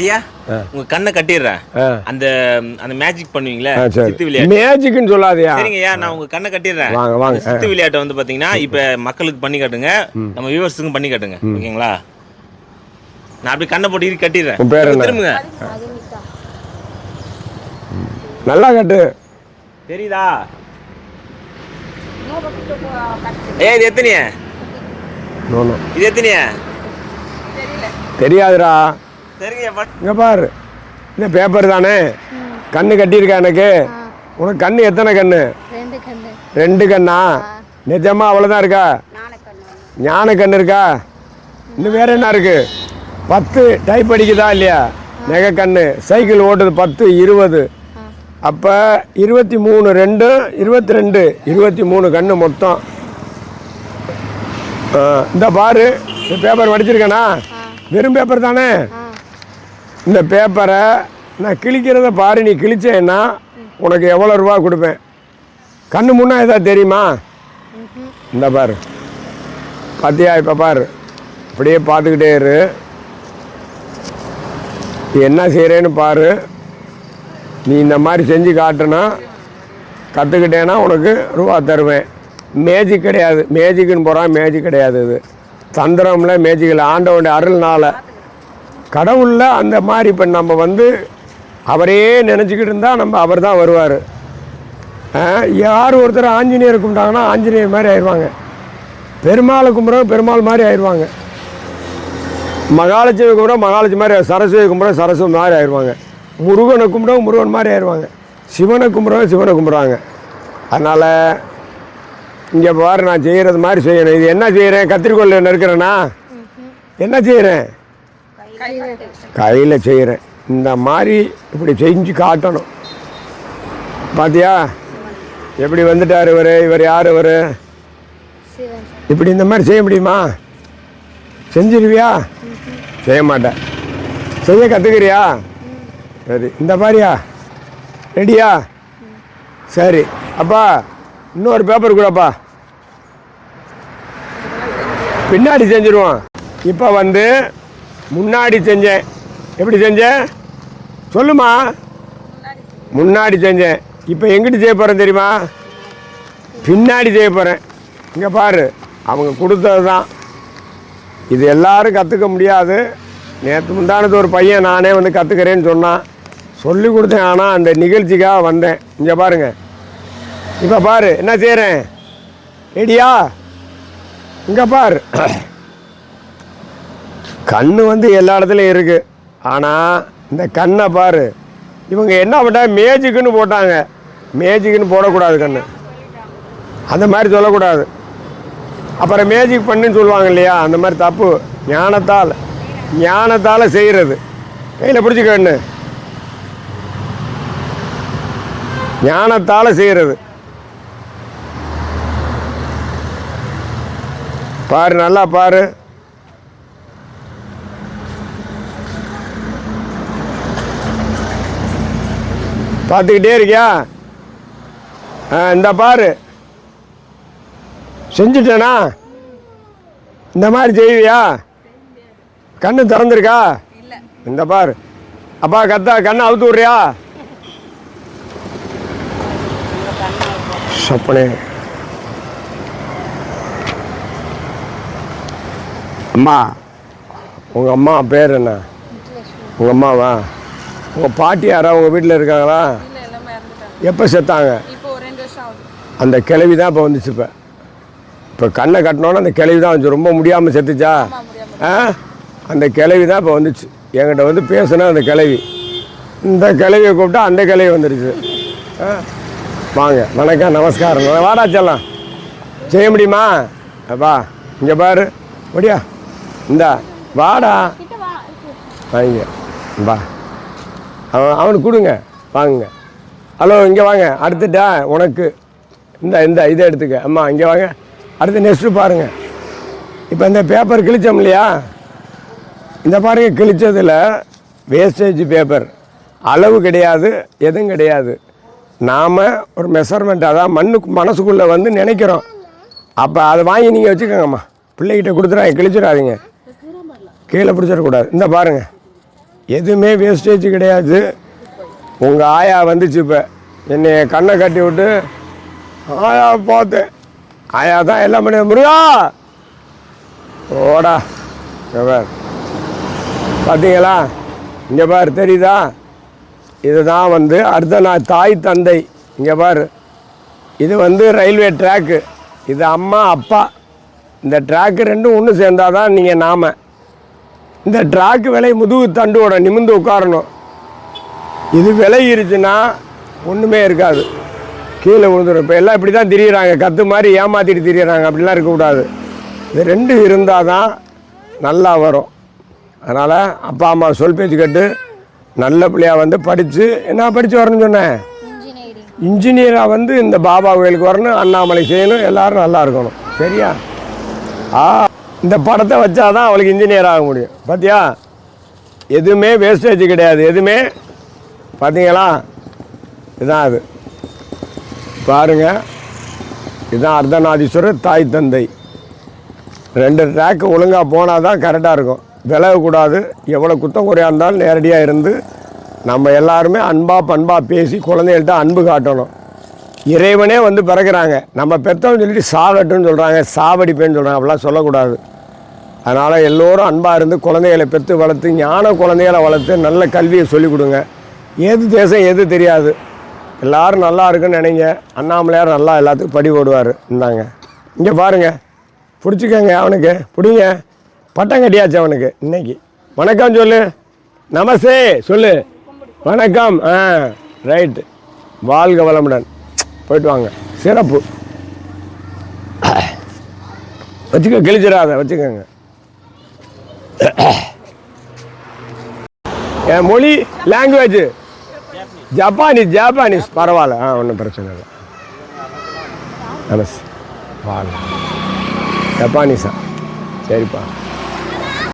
ஐயா உங்க கண்ணை கட்டிடுறேன். அந்த அந்த மேஜிக் பண்ணுவீங்களே சித்து விளையாட்டு. மேஜிக்னு சொல்லாதயா? சரிங்க ஐயா நான் உங்க கண்ணை கட்டிடுறேன். வாங்க வாங்க. இந்த சித்து விளையாட்டை வந்து பாத்தீங்கன்னா இப்ப மக்களுக்கு பண்ணி காட்டுங்க. நம்ம வியூவர்ஸுக்கும் பண்ணி காட்டுங்க. ஓகேங்களா? நான் அப்படி கண்ணை போட்டு கட்டிடுறேன். பேர்? திரும்புங்க. நல்லா கட்டு. தெரியுதா? ஏ இது எத்தனைய? இது எத்தனைய? தெரியாதுடா. இங்கே பாரு. இந்த பேப்பர் தானே? கண்ணு கட்டியிருக்கா எனக்கு? உனக்கு கண்ணு எத்தனை கண்ணு? ரெண்டு கண்ணு. ரெண்டு கண்ணா? நிஜமா அவ்வளோதான் இருக்கா? ஞான கண்ணு இருக்கா? இன்னும் வேற என்ன இருக்கு? பத்து டைப் அடிக்குதா இல்லையா? நெகை கண்ணு. சைக்கிள் ஓட்டுது பத்து இருபது. அப்போ இருபத்தி மூணு ரெண்டு இருபத்தி ரெண்டு. இருபத்தி மூணு கண்ணு மொத்தம். இந்த பாரு. இந்த பேப்பர் படிச்சிருக்கேனா வெறும் பேப்பர் தானே? இந்த பேப்பரை நான் கிழிக்கிறத பாரு நீ கிழிச்சேன்னா உனக்கு எவ்வளோ ரூபா கொடுப்பேன்? கண்ணு முன்னா எதாவது தெரியுமா? இந்த பாரு. பார்த்தியா இப்போ பாரு. அப்படியே பார்த்துக்கிட்டே இரு. என்ன செய்கிறேன்னு பாரு. நீ இந்த மாதிரி செஞ்சு காட்டுனா கற்றுக்கிட்டேன்னா உனக்கு ரூபா தருவேன். மேஜிக் கிடையாது. மேஜிக்குன்னு போகிறான் மேஜிக் கிடையாது இது. தந்திரம்ல மேஜிக்கில் இல்லை. ஆண்டவனுடைய அருள்னால கடவுளில் அந்த மாதிரி இப்போ நம்ம வந்து அவரே நினச்சிக்கிட்டு இருந்தால் நம்ம அவர் தான் வருவார் யார் ஒருத்தர் ஆஞ்சநேயர் கும்பிட்டாங்கன்னா ஆஞ்சநேயர் மாதிரி ஆயிடுவாங்க பெருமாளை கும்பிட்றவங்க பெருமாள் மாதிரி ஆயிடுவாங்க மகாலட்சுமி கும்பிட்ற மகாலட்சுமி மாதிரி சரஸ்வதி கும்பிட்ற சரஸ்வதி மாதிரி ஆயிடுவாங்க முருகனை கும்பிட்றவங்க முருகன் மாதிரி ஆயிடுவாங்க சிவனை கும்பிட்றவங்க சிவனை கும்பிட்றாங்க. அதனால் இங்கே பாரு நான் செய்கிறது மாதிரி செய்யணும். இது என்ன செய்கிறேன் கத்திரிக்கோல் நறுக்கிறேன்னா என்ன செய்கிறேன் கையில் செய்கிறேன் இந்த மாதிரி இப்படி செஞ்சு காட்டணும். பாத்தியா? எப்படி வந்துட்டார் இவர்? இவர் யார் இவர்? இப்படி இந்த மாதிரி செய்ய முடியுமா? செஞ்சிருவியா? செய்ய மாட்டேன். செய்ய கற்றுக்கிறியா சரி இந்த மாதிரியா? ரெடியா? சரி அப்பா இன்னொரு பேப்பர் கூடப்பா. பின்னாடி செஞ்சிருவோம் இப்போ வந்து முன்னாடி செஞ்சேன். எப்படி செஞ்சேன்? சொல்லுமா. முன்னாடி செஞ்சேன். இப்போ எங்கிட்டு செய்ய போகிறேன் தெரியுமா? பின்னாடி செய்ய போகிறேன் இங்கே பாரு அவங்க கொடுத்தது தான் இது எல்லாரும் கற்றுக்க முடியாது. நேற்று முந்தானது ஒரு பையன் நானே வந்து கற்றுக்கிறேன்னு சொன்னான். சொல்லி கொடுத்தேன் ஆனால் அந்த நிகழ்ச்சிக்காக வந்தேன். இங்கே பாருங்க. இப்போ பாரு என்ன செய்கிறேன் ரெடியா? இங்கே பாரு. கண் வந்து எல்லா இடத்துலையும் இருக்குது ஆனால் இந்த கண்ணை பாரு. இவங்க என்ன பண்ணாங்க மேஜிக்குன்னு போட்டாங்க. மேஜிக்குன்னு போடக்கூடாது கண்ணு. அந்த மாதிரி சொல்லக்கூடாது. அப்புறம் மேஜிக் பண்ணுன்னு சொல்லுவாங்க இல்லையா? அந்த மாதிரி தப்பு. ஞானத்தால் ஞானத்தால் செய்கிறது கையில் பிடிச்சிக்க கண்ணு. ஞானத்தால் செய்கிறது பாரு நல்லா பாரு. பார்த்துக்கிட்டே இருக்கியா? ஆ இந்த பாரு. செஞ்சுட்டேனா? இந்த மாதிரி செய்வியா? கண்ணு திறந்துருக்கா? இந்த பாரு. அப்பா கத்தா கண்ணை அவுத்து விட்றியா? சொப்பனே. அம்மா. உங்கள் அம்மா பேர் என்ன? உங்கள் அம்மாவா? உங்கள் பாட்டி யாரா உங்கள் வீட்டில் இருக்காங்களா? எப்போ செத்தாங்க? அந்த கிளவி தான் இப்போ வந்துச்சு இப்போ. இப்போ கண்ணை கட்டினோன்னே அந்த கிளவி தான் வந்துச்சு. ரொம்ப முடியாமல் செத்துச்சா? ஆ? அந்த கிளவி தான் இப்போ வந்துச்சு. என்கிட்ட வந்து பேசுனா அந்த கிளவி இந்த கிளவியை கூப்பிட்டா அந்த கிளவி வந்துருச்சு. ஆ? வாங்க வணக்கம் நமஸ்காரம். வாடா செல்லாம். செய்ய முடியுமா? அப்பா இங்கே பாரு. முடியா இந்தா. வாடா. வாங்க. வா. அவன் அவனுக்கு கொடுங்க வாங்குங்க. ஹலோ இங்கே வாங்க அடுத்துட்டா உனக்கு. இந்த இந்த இதை எடுத்துக்க. அம்மா இங்கே வாங்க. அடுத்து நெக்ஸ்ட்டு பாருங்கள் இப்போ இந்த பேப்பர் கிழிச்சோம் இல்லையா? இந்த பாருங்க கிழிச்சதில் வேஸ்டேஜ் பேப்பர் அளவு கிடையாது எதுவும் கிடையாது. நாம் ஒரு மெஷர்மெண்ட் அதான் மண்ணுக்கு மனசுக்குள்ளே வந்து நினைக்கிறோம். அப்போ அதை வாங்கி நீங்கள் வச்சுக்கோங்கம்மா. பிள்ளைகிட்ட கொடுத்துறாங்க கிழிச்சிடாதீங்க. கீழே பிடிச்சிடக்கூடாது. இந்த பாருங்கள் எதுவுமே வேஸ்டேஜ் கிடையாது. உங்கள் ஆயா வந்துச்சு இப்போ. என்னை கண்ணை கட்டி விட்டு ஆயா பார்த்தேன். ஆயா தான் எல்லாம் பண்ணி முருகா! ஓடா பார். பார்த்தீங்களா இங்கே பார் தெரியுதா? இதுதான் வந்து அடுத்த நான் தாய் தந்தை. இங்கே பார். இது வந்து ரயில்வே ட்ராக்கு. இது அம்மா அப்பா. இந்த ட்ராக்கு ரெண்டும் ஒன்று சேர்ந்தாதான் நீங்கள் நாம. இந்த ட்ராக்கு விலை முதுகு தண்டுவோட நிமிந்து உட்காரணும். இது விலகிருச்சுன்னா ஒன்றுமே இருக்காது. கீழே விழுந்துடும் இப்போ எல்லாம் இப்படி தான் திரியிறாங்க. கற்று மாதிரி ஏமாற்றிட்டு திரியிறாங்க. அப்படிலாம் இருக்கக்கூடாது. இது ரெண்டு இருந்தால் தான் நல்லா வரும். அதனால் அப்பா அம்மா சொல் பேச்சு கேட்டு நல்ல பிள்ளையா வந்து படித்து என்ன படித்து வரணும்னு சொன்னேன்? இன்ஜினியராக வந்து இந்த பாபா கோயிலுக்கு வரணும் அண்ணாமலை செய்யணும் எல்லாரும் நல்லா இருக்கணும். சரியா? ஆ. இந்த படத்தை வச்சா தான் அவளுக்கு இன்ஜினியர் ஆக முடியும். பார்த்தியா எதுவுமே வேஸ்டேஜ் கிடையாது. எதுவுமே பார்த்தீங்களா இதுதான் அது. பாருங்கள் இதுதான் அர்த்தநாதீஸ்வரர் தாய் தந்தை. ரெண்டு ட்ராக்கு ஒழுங்காக போனால் தான் கரெக்டாக இருக்கும். விலகக்கூடாது. எவ்வளோ குத்தம் குறையாக இருந்தாலும் நேரடியாக இருந்து நம்ம எல்லாருமே அன்பாக பண்பாக பேசி குழந்தைகள்கிட்ட அன்பு காட்டணும். இறைவனே வந்து பிறக்கிறாங்க. நம்ம பெற்றோம்னு சொல்லிட்டு சாகட்டுன்னு சொல்கிறாங்க சாவடிப்பேன்னு சொல்கிறாங்க அப்படிலாம் சொல்லக்கூடாது. அதனால் எல்லோரும் அன்பாக இருந்து குழந்தைகளை பெற்று வளர்த்து ஞான குழந்தைகளை வளர்த்து நல்ல கல்வியை சொல்லிக் கொடுங்க. எது தேசம் எது தெரியாது. எல்லோரும் நல்லா இருக்குன்னு நினைங்க. அண்ணாமலையார் நல்லா எல்லாத்துக்கும் படி போடுவார் இருந்தாங்க இங்கே பாருங்க. பிடிச்சிக்கங்க அவனுக்கு. பிடிங்க. பட்டம் கட்டியாச்சு அவனுக்கு. இன்னைக்கு. வணக்கம் சொல்லு. நமஸ்தே. சொல்லு. வணக்கம். ஆ ரைட்டு வாழ்க வளமுடன். போயிட்டு வாங்க சிறப்பு. வச்சுக்க கிழிச்சிடாத வச்சுக்கோங்க. என் மொழி லாங்குவேஜ் ஜப்பானீஸ் ஜப்பானீஸ் பரவாயில்ல. ஆ ஒன்றும் பிரச்சனை இல்லை. நமஸ் வாழ் ஜப்பானீஸா சரிப்பா.